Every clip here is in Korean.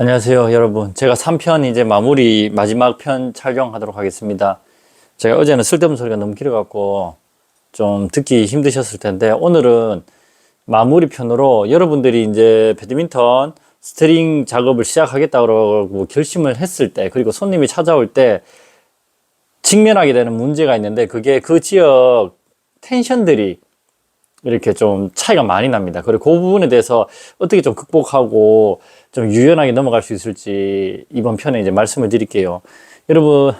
안녕하세요, 여러분. 제가 3편 이제 마무리 마지막 편 촬영하도록 하겠습니다. 제가 어제는 쓸데없는 소리가 너무 길어갖고 좀 듣기 힘드셨을 텐데 오늘은 마무리 편으로 여러분들이 이제 배드민턴 스트링 작업을 시작하겠다고 결심을 했을 때 그리고 손님이 찾아올 때 직면하게 되는 문제가 있는데 그게 그 지역 텐션들이 이렇게 좀 차이가 많이 납니다. 그리고 그 부분에 대해서 어떻게 좀 극복하고 좀 유연하게 넘어갈 수 있을지 이번 편에 이제 말씀을 드릴게요. 여러분,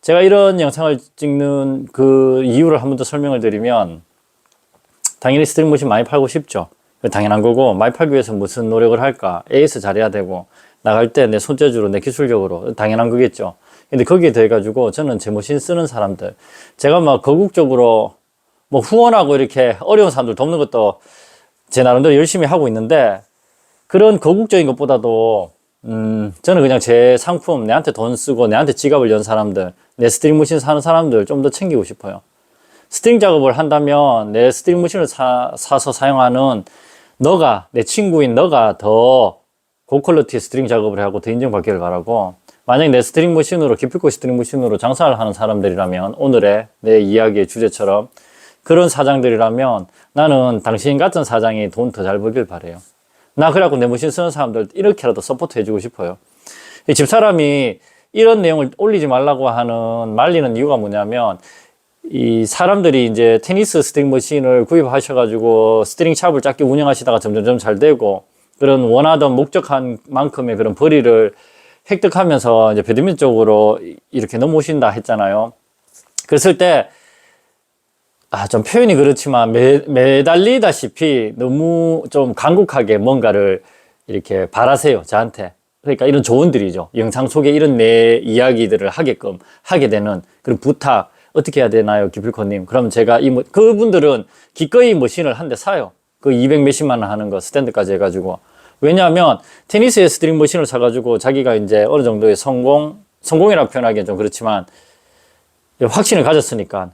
제가 이런 영상을 찍는 그 이유를 한 번 더 설명을 드리면 당연히 스트링 머신 많이 팔고 싶죠. 당연한 거고 많이 팔기 위해서 무슨 노력을 할까? AS 잘해야 되고 나갈 때 내 손재주로 내 기술력으로 당연한 거겠죠. 근데 거기에 더해 가지고 저는 제 머신 쓰는 사람들 제가 막 거국적으로 뭐 후원하고 이렇게 어려운 사람들 돕는 것도 제 나름대로 열심히 하고 있는데 그런 거국적인 것보다도 음 저는 그냥 제 상품 내한테 돈 쓰고 내한테 지갑을 연 사람들 내 스트링 머신 사는 사람들 좀 더 챙기고 싶어요. 스트링 작업을 한다면 내 스트링 머신을 사, 사서 사용하는 너가 내 친구인 너가 더 고퀄리티의 스트링 작업을 하고 더 인정받기를 바라고 만약에 내 스트링 머신으로 기필코 스트링 머신으로 장사를 하는 사람들이라면 오늘의 내 이야기의 주제처럼 그런 사장들이라면 나는 당신 같은 사장이 돈 더 잘 벌길 바래요. 나 그래갖고 내 머신 쓰는 사람들 이렇게라도 서포트 해주고 싶어요. 이 집사람이 이런 내용을 올리지 말라고 하는 말리는 이유가 뭐냐면 이 사람들이 이제 테니스 스트링 머신을 구입하셔가지고 스트링 샵을 짧게 운영하시다가 점점점 잘 되고 그런 원하던 목적한 만큼의 그런 벌이를 획득하면서 이제 배드민턴 쪽으로 이렇게 넘어오신다 했잖아요. 그랬을 때 아, 좀 표현이 그렇지만 매, 매달리다시피 너무 좀 간곡하게 뭔가를 이렇게 바라세요, 저한테. 그러니까 이런 조언들이죠. 영상 속에 이런 내 이야기들을 하게끔 하게 되는 그런 부탁, 어떻게 해야 되나요, 기필코님? 그럼 제가 이, 뭐- 그분들은 기꺼이 머신을 한 대 사요. 그 200 몇십만 원 하는 거 스탠드까지 해가지고. 왜냐하면 테니스의 스트링 머신을 사가지고 자기가 이제 어느 정도의 성공, 성공이라고 표현하기엔 좀 그렇지만 확신을 가졌으니까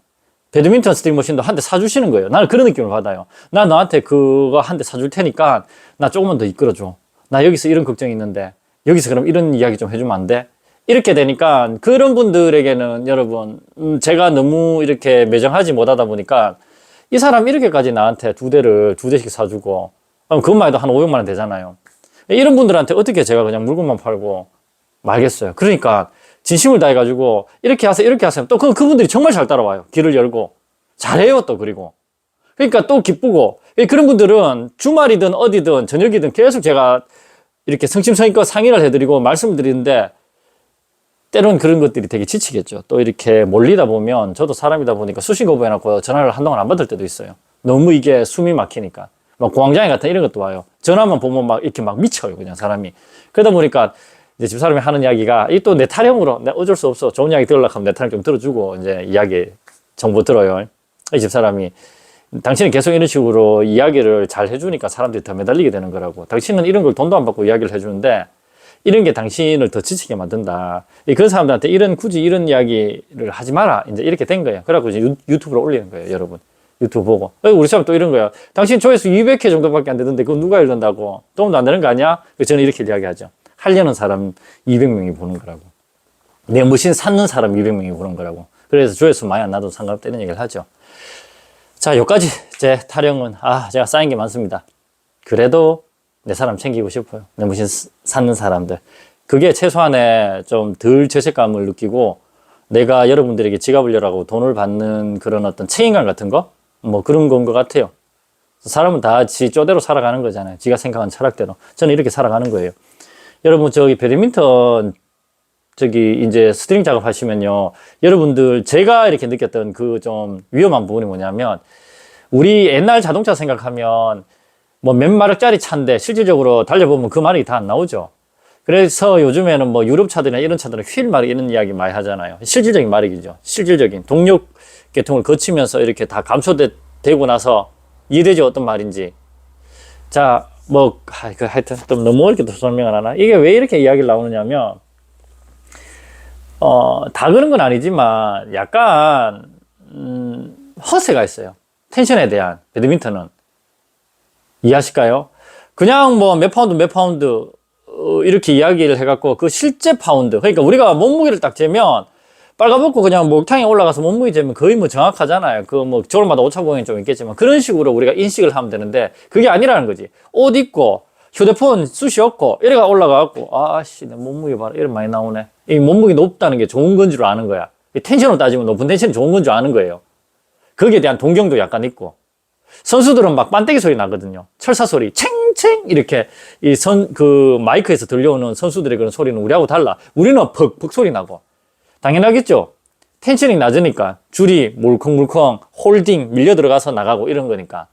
배드민턴 스트링 머신도 한 대 사주시는 거예요. 나는 그런 느낌을 받아요. 나 너한테 그거 한 대 사줄 테니까 나 조금만 더 이끌어줘. 나 여기서 이런 걱정이 있는데 여기서 그럼 이런 이야기 좀 해주면 안 돼? 이렇게 되니까 그런 분들에게는 여러분 음, 제가 너무 이렇게 매정하지 못하다 보니까 이 사람 이렇게까지 나한테 두 대를 두 대씩 사주고 그럼 그것만 해도 한 500만 원 되잖아요. 이런 분들한테 어떻게 제가 그냥 물건만 팔고 말겠어요. 그러니까 진심을 다해가지고 이렇게 하세요, 이렇게 하세요. 또 그, 그분들이 정말 잘 따라와요. 길을 열고 잘해요 또 그리고 그러니까 또 기쁘고 그런 분들은 주말이든 어디든 저녁이든 계속 제가 이렇게 성심성의껏 상의를 해드리고 말씀을 드리는데 때로는 그런 것들이 되게 지치겠죠. 또 이렇게 몰리다 보면 저도 사람이다 보니까 수신 거부해놓고 전화를 한동안 안 받을 때도 있어요. 너무 이게 숨이 막히니까. 막 공황장애 같은 이런 것도 와요. 전화만 보면 막 이렇게 막 미쳐요. 그냥 사람이. 그러다 보니까 이제 집사람이 하는 이야기가 이 또 내 타령으로 내 어쩔 수 없어. 좋은 이야기 들으려고 하면 내 타령 좀 들어주고 이제 이야기 정보 들어요. 이 집사람이 당신은 계속 이런 식으로 이야기를 잘 해주니까 사람들이 더 매달리게 되는 거라고. 당신은 이런 걸 돈도 안 받고 이야기를 해주는데 이런 게 당신을 더 지치게 만든다. 이 그런 사람들한테 이런 굳이 이런 이야기를 하지 마라. 이제 이렇게 된 거예요. 그래갖고 이제 유, 유튜브로 올리는 거예요, 여러분. 유튜브 보고. 어, 우리 사람 또 이런 거야. 당신 조회수 200회 정도밖에 안 되던데 그거 누가 읽는다고? 도움도 안 되는 거 아니야? 저는 이렇게 이야기하죠. 하려는 사람 200명이 보는 거라고. 내 머신 찾는 사람 200명이 보는 거라고. 그래서 조회수 많이 안 나도 상관없다는 얘기를 하죠. 자, 여기까지 제 타령은, 아, 제가 쌓인 게 많습니다. 그래도 내 사람 챙기고 싶어요. 내 머신 찾는 사람들. 그게 최소한의 좀 덜 죄책감을 느끼고 내가 여러분들에게 지갑을 열라고 돈을 받는 그런 어떤 책임감 같은 거? 뭐 그런 건 것 같아요. 사람은 다 지 쪼대로 살아가는 거잖아요. 지가 생각한 철학대로. 저는 이렇게 살아가는 거예요. 여러분, 저기 배드민턴 저기 이제 스트링 작업하시면요. 여러분들 제가 이렇게 느꼈던 그 좀 위험한 부분이 뭐냐면 우리 옛날 자동차 생각하면 뭐 몇 마력짜리 차인데 실질적으로 달려보면 그 마력이 다 안 나오죠. 그래서 요즘에는 뭐 유럽 차들이나 이런 차들은 휠 마력 이런 이야기 많이 하잖아요. 실질적인 마력이죠. 실질적인 동력 계통을 거치면서 이렇게 다 감소되고 나서 이해되죠 어떤 말인지. 자, 뭐 아, 그 하여튼 좀 너무 또 설명을 하나. 이게 왜 이렇게 이야기를 나오느냐면 어, 다 그런 건 아니지만 약간 음, 허세가 있어요. 텐션에 대한 배드민턴은 이해하실까요? 그냥 뭐 몇 파운드 몇 파운드 어, 이렇게 이야기를 해갖고 그 실제 파운드 그러니까 우리가 몸무게를 딱 재면 빨가벗고 그냥 목탕에 올라가서 몸무게 재면 거의 뭐 정확하잖아요. 그뭐 저울마다 오차공이 좀 있겠지만 그런 식으로 우리가 인식을 하면 되는데 그게 아니라는 거지. 옷 입고 휴대폰 쑤시 없고 이래가 올라가갖고 아씨 내 몸무게 봐라 이런 많이 나오네. 이 몸무게 높다는 게 좋은 건 줄 아는 거야. 이 텐션으로 따지면 높은 텐션이 좋은 건 줄 아는 거예요. 거기에 대한 동경도 약간 있고 선수들은 막 반대기 소리 나거든요. 철사 소리, 챙챙 이렇게 이 선 그 마이크에서 들려오는 선수들의 그런 소리는 우리하고 달라. 우리는 퍽퍽 소리 나고 당연하겠죠. 텐션이 낮으니까 줄이 물컹물컹 홀딩 밀려 들어가서 나가고 이런 거니까.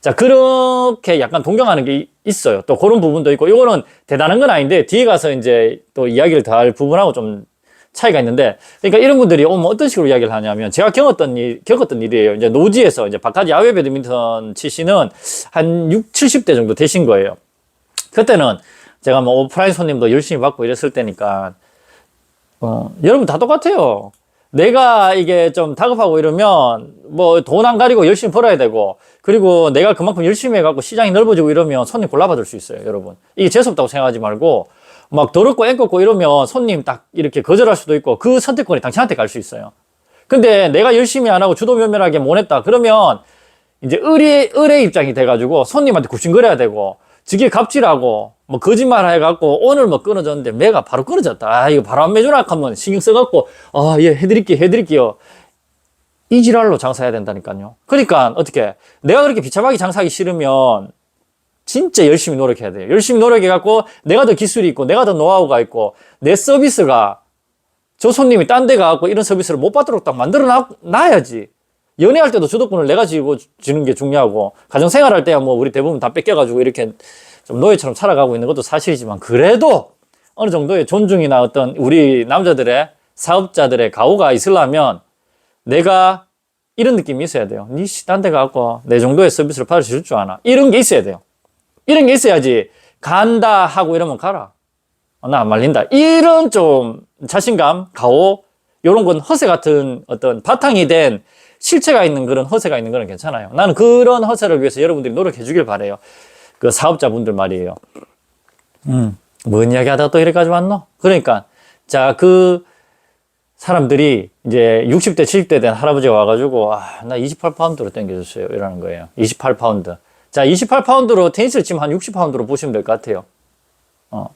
자 그렇게 약간 동경하는 게 있어요. 또 그런 부분도 있고 이거는 대단한 건 아닌데 뒤에 가서 이제 또 이야기를 더 할 부분하고 좀 차이가 있는데 그러니까 이런 분들이 어, 뭐 어떤 식으로 이야기를 하냐면 제가 겪었던 일, 겪었던 일이에요. 이제 노지에서 이제 바깥 야외 배드민턴 치시는 한 6, 70대 정도 되신 거예요. 그때는 제가 뭐 오프라인 손님도 열심히 받고 이랬을 때니까 어, 여러분 다 똑같아요. 내가 이게 좀 다급하고 이러면 뭐 돈 안 가리고 열심히 벌어야 되고 그리고 내가 그만큼 열심히 해갖고 시장이 넓어지고 이러면 손님 골라받을 수 있어요, 여러분. 이게 재수없다고 생각하지 말고 막 더럽고 앵껍고 이러면 손님 딱 이렇게 거절할 수도 있고 그 선택권이 당신한테 갈 수 있어요. 근데 내가 열심히 안 하고 주도면밀하게 못 했다. 그러면 이제 의뢰, 의뢰 입장이 돼가지고 손님한테 굽신거려야 되고 지게 갑질하고 뭐 거짓말 해갖고 오늘 뭐 끊어졌는데 매가 바로 끊어졌다. 아, 이거 바로 안 매주나 하면 신경 써갖고 아, 예, 해드릴게요, 해드릴게요. 이 지랄로 장사해야 된다니까요. 그러니까 어떻게 내가 그렇게 비참하게 장사하기 싫으면 진짜 열심히 노력해야 돼요. 열심히 노력해갖고 내가 더 기술이 있고 내가 더 노하우가 있고 내 서비스가 저 손님이 딴 데 가갖고 이런 서비스를 못 받도록 딱 만들어 놔, 놔야지. 연애할 때도 주도권을 내가 지고 주는 게 중요하고 가정 생활 할 때야 뭐 우리 대부분 다 뺏겨가지고 이렇게 좀 노예처럼 살아가고 있는 것도 사실이지만 그래도 어느 정도의 존중이나 어떤 우리 남자들의 사업자들의 가오가 있으려면 내가 이런 느낌이 있어야 돼요. 니씨 딴데 가갖고 내 정도의 서비스를 받을 수 있을 줄 아나. 이런 게 있어야 돼요. 이런 게 있어야지 간다 하고 이러면 가라. 어, 나안 말린다. 이런 좀 자신감, 가오, 요런 건 허세 같은 어떤 바탕이 된 실체가 있는 그런 허세가 있는 거는 괜찮아요. 나는 그런 허세를 위해서 여러분들이 노력해 주길 바래요. 그 사업자분들 말이에요. 음, 뭔 이야기 하다가 또 이래까지 왔노? 그러니까, 자, 그 사람들이 이제 60대, 70대 된 할아버지가 와가지고, 아, 나 28파운드로 땡겨줬어요. 이러는 거예요. 28파운드. 자, 28파운드로 테니스를 치면 한 60파운드로 보시면 될 것 같아요. 어.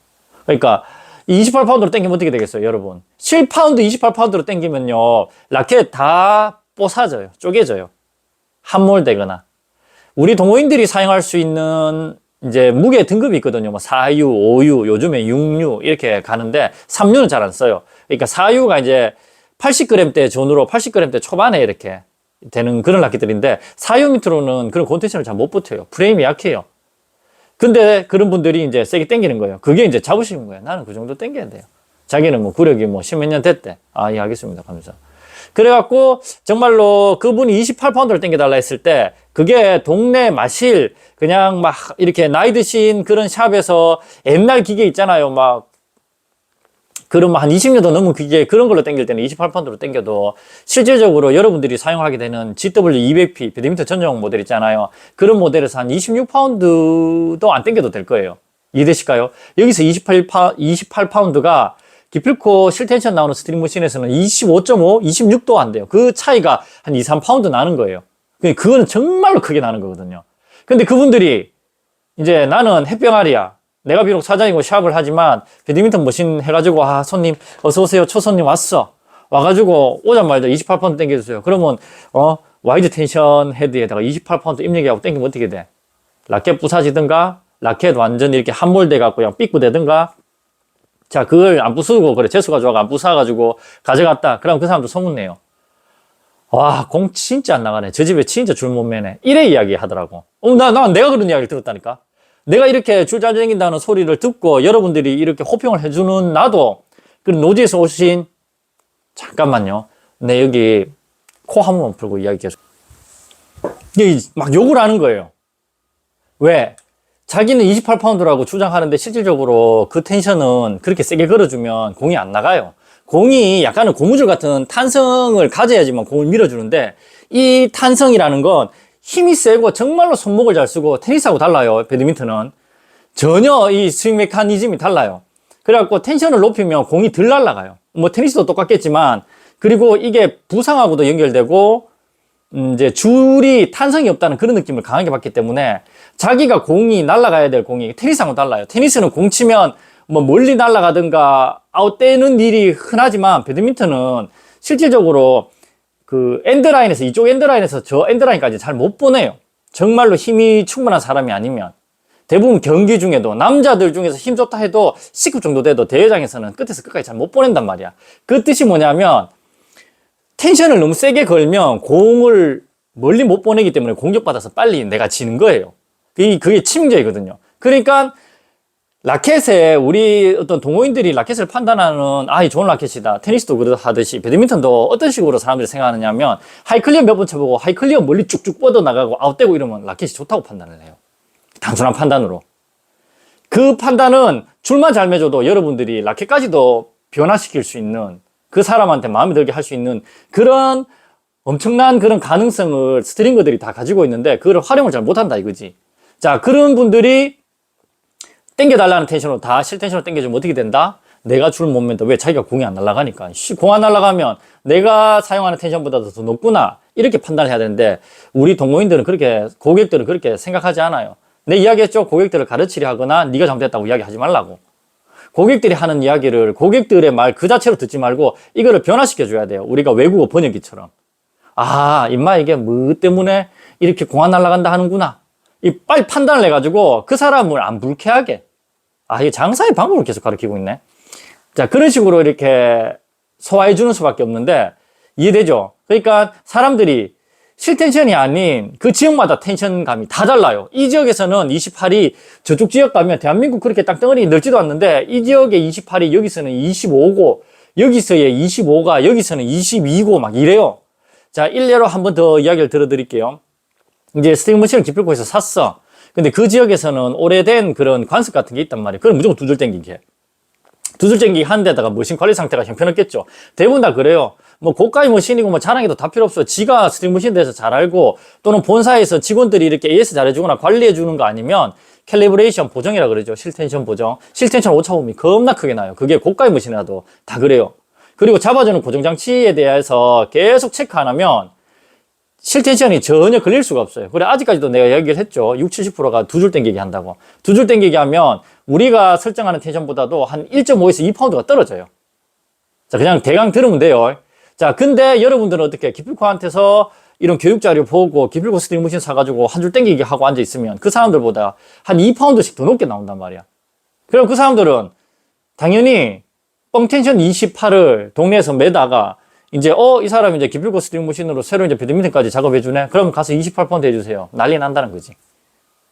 그러니까, 28파운드로 땡기면 어떻게 되겠어요, 여러분? 7파운드, 28파운드로 땡기면요, 라켓 다 뽀사져요. 쪼개져요. 함몰되거나. 우리 동호인들이 사용할 수 있는 이제 무게 등급이 있거든요. 뭐 4유, 5유, 요즘에 6유 이렇게 가는데 3유는 잘 안 써요. 그러니까 4유가 이제 80g대 전후로 80g대 초반에 이렇게 되는 그런 라켓들인데 4유 밑으로는 그런 컨텐션을 잘못 버텨요. 프레임이 약해요. 근데 그런 분들이 이제 세게 땡기는 거예요. 그게 이제 잡으시는 거예요. 나는 그 정도 땡겨야 돼요. 자기는 뭐 구력이 뭐 십몇 년 됐대. 아, 예, 알겠습니다. 하면서. 그래갖고 정말로 그분이 28파운드를 땡겨달라 했을 때 그게 동네 마실 그냥 막 이렇게 나이 드신 그런 샵에서 옛날 기계 있잖아요. 막 그럼 한 20년도 넘은 기계 그런 걸로 땡길 때는 28파운드로 땡겨도 실질적으로 여러분들이 사용하게 되는 GW200P 배드민턴 전용 모델 있잖아요. 그런 모델에서 한 26파운드도 안 땡겨도 될 거예요. 이해되실까요? 여기서 28파, 28파운드가 기필코 실텐션 나오는 스트링 머신에서는 25.5, 26도 안 돼요. 그 차이가 한 2, 3파운드 나는 거예요. 그거는 정말로 크게 나는 거거든요. 근데 그분들이 이제 나는 햇병아리야. 내가 비록 사장이고 샵을 하지만 배드민턴 머신 해가지고 아 손님 어서 오세요 초손님 왔어 와가지고 오자마자 28파운드 땡겨주세요. 그러면 어 와이드 텐션 헤드에다가 28파운드 입력하고 땡기면 어떻게 돼? 라켓 부사지든가 라켓 완전 이렇게 함몰돼 갖고 그냥 삐꾸되든가 자, 그걸 안 부수고, 그래, 재수가 좋아가 안 부숴가지고 가져갔다. 그럼 그 사람도 소문내요. 와, 공 진짜 안 나가네. 저 집에 진짜 줄 못 매네. 이래 이야기 하더라고. 어, 나, 나, 내가 그런 이야기를 들었다니까. 내가 이렇게 줄잘 땡긴다는 소리를 듣고 여러분들이 이렇게 호평을 해주는 나도 그런 노지에서 오신, 잠깐만요. 내 여기 코 한 번만 풀고 이야기 계속. 막 욕을 하는 거예요. 왜? 자기는 28파운드라고 주장하는데 실질적으로 그 텐션은 그렇게 세게 걸어주면 공이 안 나가요. 공이 약간은 고무줄 같은 탄성을 가져야지만 공을 밀어주는데 이 탄성이라는 건 힘이 세고 정말로 손목을 잘 쓰고 테니스하고 달라요. 배드민턴은. 전혀 이 스윙 메커니즘이 달라요. 그래갖고 텐션을 높이면 공이 덜 날아가요. 뭐 테니스도 똑같겠지만 그리고 이게 부상하고도 연결되고 음, 이제 줄이 탄성이 없다는 그런 느낌을 강하게 받기 때문에 자기가 공이 날아가야 될 공이 테니스하고 달라요. 테니스는 공 치면 뭐 멀리 날아가든가 아웃되는 일이 흔하지만 배드민턴은 실질적으로 그 엔드라인에서 이쪽 엔드라인에서 저 엔드라인까지 잘 못 보내요. 정말로 힘이 충분한 사람이 아니면 대부분 경기 중에도 남자들 중에서 힘 좋다 해도 C급 정도 돼도 대회장에서는 끝에서 끝까지 잘 못 보낸단 말이야. 그 뜻이 뭐냐면 텐션을 너무 세게 걸면 공을 멀리 못 보내기 때문에 공격받아서 빨리 내가 지는 거예요. 그게, 그게 치명적이거든요. 그러니까 라켓에 우리 어떤 동호인들이 라켓을 판단하는 아, 이 좋은 라켓이다. 테니스도 그러하듯이 배드민턴도 어떤 식으로 사람들이 생각하느냐면 하이클리어 몇 번 쳐보고 하이클리어 멀리 쭉쭉 뻗어 나가고 아웃되고 이러면 라켓이 좋다고 판단을 해요. 단순한 판단으로. 그 판단은 줄만 잘 매줘도 여러분들이 라켓까지도 변화시킬 수 있는 그 사람한테 마음에 들게 할 수 있는 그런 엄청난 그런 가능성을 스트링거들이 다 가지고 있는데 그걸 활용을 잘 못한다 이거지. 자, 그런 분들이 땡겨달라는 텐션으로 다 실텐션으로 땡겨주면 어떻게 된다? 내가 줄 몸매도 왜 자기가 공이 안 날아가니까. 공 안 날아가면 내가 사용하는 텐션보다도 더 높구나. 이렇게 판단을 해야 되는데 우리 동호인들은 그렇게 고객들은 그렇게 생각하지 않아요. 내 이야기했죠. 고객들을 가르치려 하거나 네가 잘못했다고 이야기하지 말라고. 고객들이 하는 이야기를 고객들의 말 그 자체로 듣지 말고 이거를 변화시켜 줘야 돼요. 우리가 외국어 번역기처럼. 아, 임마 이게 뭐 때문에 이렇게 공안 날아간다 하는구나. 이 빨리 판단을 해가지고 그 사람을 안 불쾌하게. 아, 이 장사의 방법을 계속 가르치고 있네. 자, 그런 식으로 이렇게 소화해 주는 수밖에 없는데 이해되죠? 그러니까 사람들이 실텐션이 아닌 그 지역마다 텐션감이 다 달라요. 이 지역에서는 28이 저쪽 지역 가면 대한민국 그렇게 땅덩어리 넓지도 않는데 이 지역의 28이 여기서는 25고 여기서의 25가 여기서는 22고 막 이래요. 자, 일례로 한 번 더 이야기를 들어드릴게요. 이제 스트링 머신을 기필코에서 샀어. 근데 그 지역에서는 오래된 그런 관습 같은 게 있단 말이에요. 그럼 무조건 두줄 땡기게. 두줄 땡기기 한 데다가 머신 관리 상태가 형편없겠죠. 대부분 다 그래요. 뭐 고가의 머신이고 뭐 자랑해도 다 필요 없어요. 지가 스트링 머신에 대해서 잘 알고 또는 본사에서 직원들이 이렇게 AS 잘해주거나 관리해주는 거 아니면 캘리브레이션 보정이라 그러죠. 실텐션 보정. 실텐션 오차범위 겁나 크게 나요. 그게 고가의 머신이라도 다 그래요. 그리고 잡아주는 고정장치에 대해서 계속 체크 안 하면 실텐션이 전혀 걸릴 수가 없어요. 그래, 아직까지도 내가 얘기를 했죠. 60, 70%가 두줄 땡기기 한다고. 두줄 땡기기 하면 우리가 설정하는 텐션보다도 한 1.5에서 2파운드가 떨어져요. 자, 그냥 대강 들으면 돼요. 자, 근데 여러분들은 어떻게 기필코한테서 이런 교육 자료 보고 기필코 스트링 머신 사가지고 한 줄 땡기기 하고 앉아 있으면 그 사람들보다 한 2파운드씩 더 높게 나온단 말이야. 그럼 그 사람들은 당연히 뻥텐션 28을 동네에서 매다가 이제 어 이 사람이 이제 기필코 스트링 머신으로 새로 이제 배드민턴까지 작업해 주네. 그럼 가서 28파운드 해주세요. 난리 난다는 거지.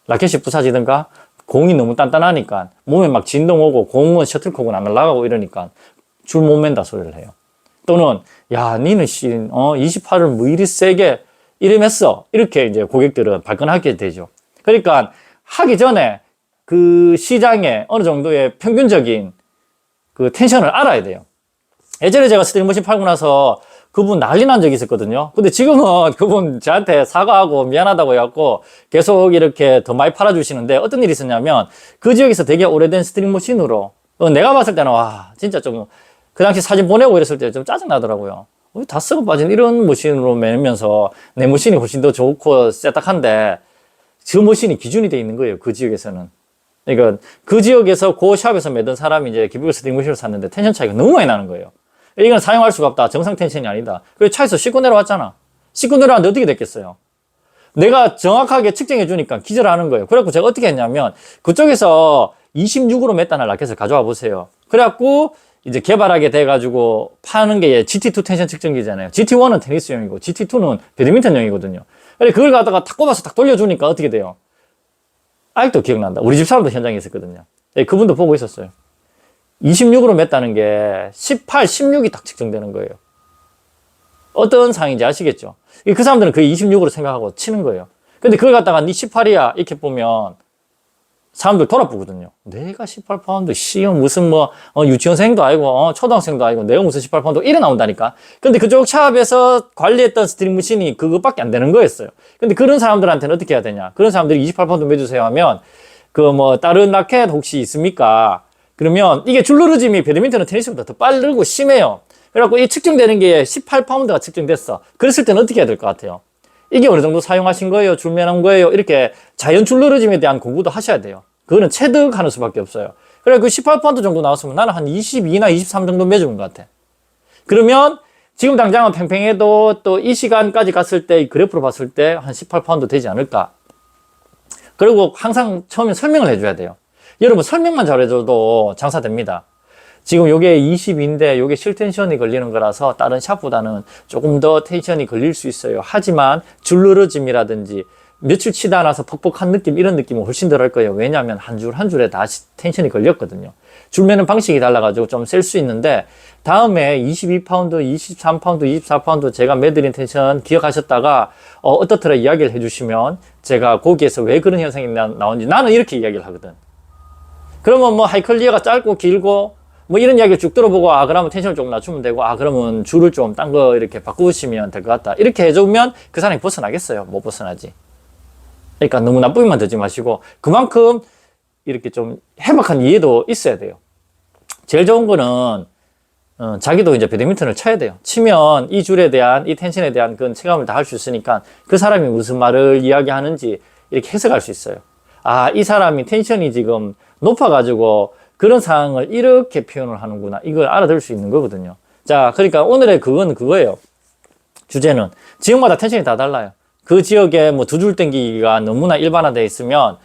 라켓이 부사지든가 공이 너무 단단하니까 몸에 막 진동 오고 공은 셔틀콕은 안 날아가고 이러니까 줄 못 맨다 소리를 해요. 또는 야 니는 씨어 28을 뭐 이리 세게 이름했어 이렇게 이제 고객들은 발끈하게 되죠. 그러니까 하기 전에 그 시장에 어느 정도의 평균적인 그 텐션을 알아야 돼요. 예전에 제가 스트링머신 팔고 나서 그분 난리 난 적이 있었거든요. 근데 지금은 그분 저한테 사과하고 미안하다고 해갖고 계속 이렇게 더 많이 팔아주시는데 어떤 일이 있었냐면 그 지역에서 되게 오래된 스트링 머신으로 어, 내가 봤을 때는 와 진짜 좀 그 당시 사진 보내고 이랬을 때 좀 짜증나더라고요. 어, 다 썩어 빠진 이런 머신으로 매면서 내 머신이 훨씬 더 좋고 세탁한데 그 머신이 기준이 돼 있는 거예요. 그 지역에서는. 그러니까 그 지역에서 그 샵에서 매던 사람이 이제 기블 스트링 머신을 샀는데 텐션 차이가 너무 많이 나는 거예요. 이건 사용할 수가 없다. 정상 텐션이 아니다. 그래서 차에서 씻고 내려왔잖아. 씻고 내려왔는데 어떻게 됐겠어요? 내가 정확하게 측정해 주니까 기절하는 거예요. 그래갖고 제가 어떻게 했냐면 그쪽에서 26으로 몇 단을 라켓을 가져와 보세요. 그래갖고 이제 개발하게 돼가지고 파는 게 GT2 텐션 측정기잖아요. GT1은 테니스용이고 GT2는 배드민턴용이거든요. 그래 그걸 갖다가 탁 꼽아서 딱 돌려주니까 어떻게 돼요? 아직도 기억난다. 우리 집 사람도 현장에 있었거든요. 네, 그분도 보고 있었어요. 26으로 맸다는 게 18, 16이 딱 측정되는 거예요. 어떤 상황인지 아시겠죠? 그 사람들은 그 26으로 생각하고 치는 거예요. 근데 그걸 갖다가 네 18이야 이렇게 보면 사람들 돌아보거든요. 내가 18파운드, 씨형 무슨 뭐 어, 유치원생도 아니고 어, 초등학생도 아니고 내가 무슨 18파운드 이래 나온다니까. 근데 그쪽 샵에서 관리했던 스트링 머신이 그것밖에 안 되는 거였어요. 근데 그런 사람들한테는 어떻게 해야 되냐? 그런 사람들이 28파운드 매주세요 하면 그 뭐 다른 라켓 혹시 있습니까? 그러면 이게 줄누르짐이 배드민턴은 테니스보다 더 빠르고 심해요. 그래갖고 이 측정되는 게 18파운드가 측정됐어. 그랬을 때는 어떻게 해야 될 것 같아요? 이게 어느 정도 사용하신 거예요? 줄면한 거예요? 이렇게 자연 줄누르짐에 대한 공부도 하셔야 돼요. 그거는 체득하는 수밖에 없어요. 그래 그 18파운드 정도 나왔으면 나는 한 22나 23 정도 매주는 것 같아. 그러면 지금 당장은 팽팽해도 또 이 시간까지 갔을 때 이 그래프로 봤을 때 한 18파운드 되지 않을까. 그리고 항상 처음에 설명을 해줘야 돼요. 여러분 설명만 잘해줘도 장사됩니다. 지금 요게 20인데 요게 실텐션이 걸리는 거라서 다른 샷보다는 조금 더 텐션이 걸릴 수 있어요. 하지만 줄누러짐이라든지 며칠 치다 나서 퍽퍽한 느낌 이런 느낌은 훨씬 덜 할 거예요. 왜냐하면 한 줄 한 줄에 다 시- 텐션이 걸렸거든요. 줄매는 방식이 달라가지고 좀 셀 수 있는데 다음에 22파운드, 23파운드, 24파운드 제가 매드린 텐션 기억하셨다가 어, 어떻더라 이야기를 해주시면 제가 거기에서 왜 그런 현상이 나, 나온지 나는 이렇게 이야기를 하거든. 그러면 뭐 하이클리어가 짧고 길고 뭐 이런 이야기를 쭉 들어보고 아 그러면 텐션을 조금 낮추면 되고 아 그러면 줄을 좀 딴 거 이렇게 바꾸시면 될 것 같다 이렇게 해주면 그 사람이 벗어나겠어요 못 벗어나지 그러니까 너무 나쁘게만 듣지 마시고 그만큼 이렇게 좀 해박한 이해도 있어야 돼요 제일 좋은 거는 어, 자기도 이제 배드민턴을 쳐야 돼요. 치면 이 줄에 대한, 이 텐션에 대한 그런 체감을 다 할 수 있으니까 그 사람이 무슨 말을 이야기하는지 이렇게 해석할 수 있어요. 아, 이 사람이 텐션이 지금 높아가지고 그런 상황을 이렇게 표현을 하는구나. 이걸 알아들을 수 있는 거거든요. 자, 그러니까 오늘의 그건 그거예요. 주제는 지역마다 텐션이 다 달라요. 그 지역에 뭐 두 줄 땡기기가 너무나 일반화되어 있으면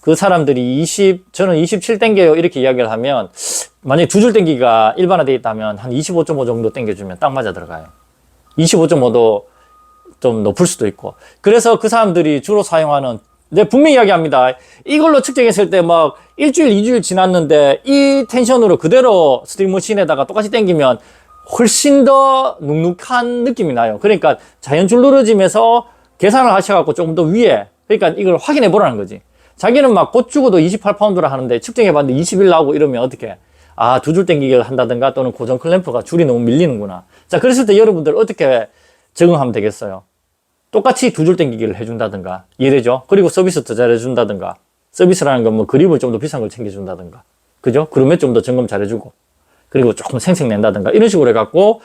그 사람들이 20, 저는 27 땡겨요. 이렇게 이야기를 하면 만약에 두 줄 땡기기가 일반화되어 있다면 한 25.5 정도 땡겨주면 딱 맞아 들어가요. 25.5도 좀 높을 수도 있고. 그래서 그 사람들이 주로 사용하는, 내 분명히 이야기합니다. 이걸로 측정했을 때 막 일주일, 이주일 지났는데 이 텐션으로 그대로 스트링 머신에다가 똑같이 땡기면 훨씬 더 눅눅한 느낌이 나요. 그러니까 자연 줄누러짐에서 계산을 하셔갖고 조금 더 위에, 그러니까 이걸 확인해 보라는 거지. 자기는 막 곧 죽어도 28파운드라 하는데 측정해 봤는데 21 나오고 이러면 어떻게? 아, 두줄 땡기기를 한다든가 또는 고정 클램프가 줄이 너무 밀리는구나. 자, 그랬을 때 여러분들 어떻게 적응하면 되겠어요? 똑같이 두줄 땡기기를 해준다든가. 이해되죠? 그리고 서비스 더 잘해준다든가. 서비스라는 건 뭐 그립을 좀 더 비싼 걸 챙겨준다든가. 그죠? 그러면 좀더 점검 잘해주고. 그리고 조금 생색 낸다든가. 이런 식으로 해갖고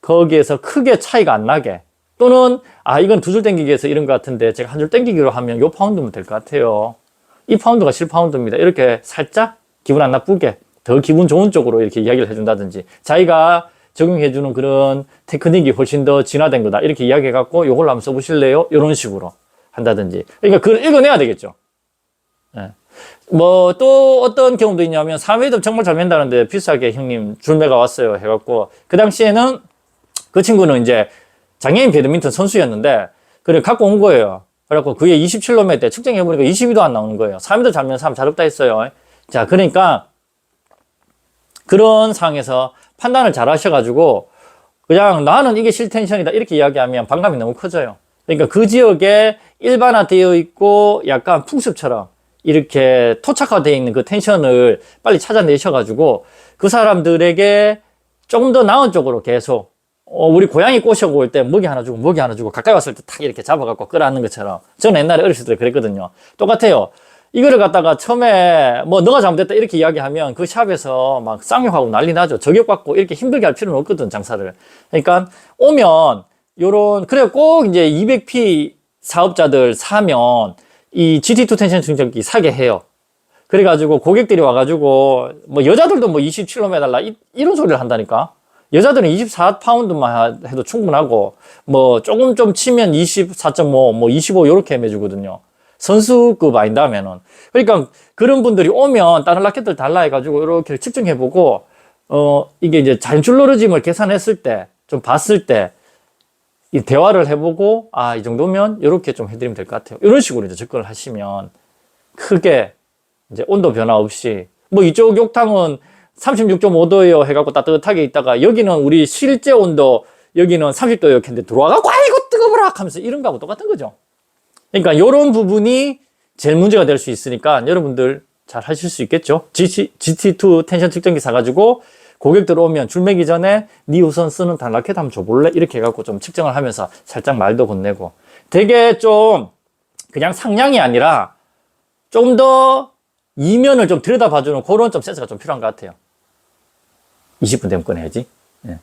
거기에서 크게 차이가 안 나게. 또는 아, 이건 두줄 땡기기에서 이런 것 같은데 제가 한줄 땡기기로 하면 요 파운드면 될 것 같아요. 이 파운드가 7파운드입니다. 이렇게 살짝 기분 안 나쁘게 더 기분 좋은 쪽으로 이렇게 이야기를 해준다든지 자기가 적용해주는 그런 테크닉이 훨씬 더 진화된 거다. 이렇게 이야기해갖고 요걸로 한번 써보실래요? 이런 식으로 한다든지. 그러니까 그걸 읽어내야 되겠죠. 예. 뭐또 어떤 경우도 있냐면 3회도 정말 잘 맨다는데 비싸게 형님 줄매가 왔어요. 해갖고 그 당시에는 그 친구는 이제 장애인 배드민턴 선수였는데 그래 갖고 온 거예요. 그래갖고 그게 27m 측정해보니까 22도 안 나오는 거예요. 3m 잘면 사람 잘 없다 했어요. 자, 그러니까 그런 상황에서 판단을 잘 하셔가지고 그냥 나는 이게 실텐션이다 이렇게 이야기하면 반감이 너무 커져요. 그러니까 그 지역에 일반화되어 있고 약간 풍습처럼 이렇게 토착화되어 있는 그 텐션을 빨리 찾아내셔가지고 그 사람들에게 조금 더 나은 쪽으로 계속 어, 우리 고양이 꼬셔올 때 먹이 하나 주고 먹이 하나 주고 가까이 왔을 때 탁 이렇게 잡아갖고 끌어안는 것처럼 저는 옛날에 어렸을 때 그랬거든요. 똑같아요. 이거를 갖다가 처음에 뭐 너가 잘못됐다 이렇게 이야기하면 그 샵에서 막 쌍욕하고 난리 나죠. 저격받고 이렇게 힘들게 할 필요는 없거든 장사를. 그러니까 오면 요런 그래 꼭 이제 200p 사업자들 사면 이 GT2 텐션 충전기 사게 해요. 그래 가지고 고객들이 와 가지고 뭐 여자들도 뭐 27로 해달라 이, 이런 소리를 한다니까. 여자들은 24파운드만 해도 충분하고 뭐 조금 좀 치면 24.5, 뭐 25 이렇게 매주거든요. 선수급 아닌다 하면은. 그러니까 그런 분들이 오면 다른 라켓들 달라 해가지고 이렇게 측정해보고 어 이게 이제 잔줄로르짐을 계산했을 때 좀 봤을 때 이 대화를 해보고 아 이 정도면 이렇게 좀 해드리면 될 것 같아요. 이런 식으로 이제 접근을 하시면 크게 이제 온도 변화 없이 뭐 이쪽 욕탕은 36.5도예요 해갖고 따뜻하게 있다가 여기는 우리 실제 온도 여기는 30도예요 했는데 들어와갖고 아이고 뜨거워라 하면서 이런 거하고 똑같은 거죠. 그러니까 이런 부분이 제일 문제가 될 수 있으니까 여러분들 잘 하실 수 있겠죠. GT, GT2 텐션 측정기 사가지고 고객들 오면 줄 매기 전에 네 우선 쓰는 단 라켓 한번 줘볼래? 이렇게 해갖고 좀 측정을 하면서 살짝 말도 건네고 되게 좀 그냥 상냥이 아니라 좀 더 이면을 좀 들여다봐주는 그런 좀 센스가 좀 필요한 것 같아요. 20분 되면 꺼내야지.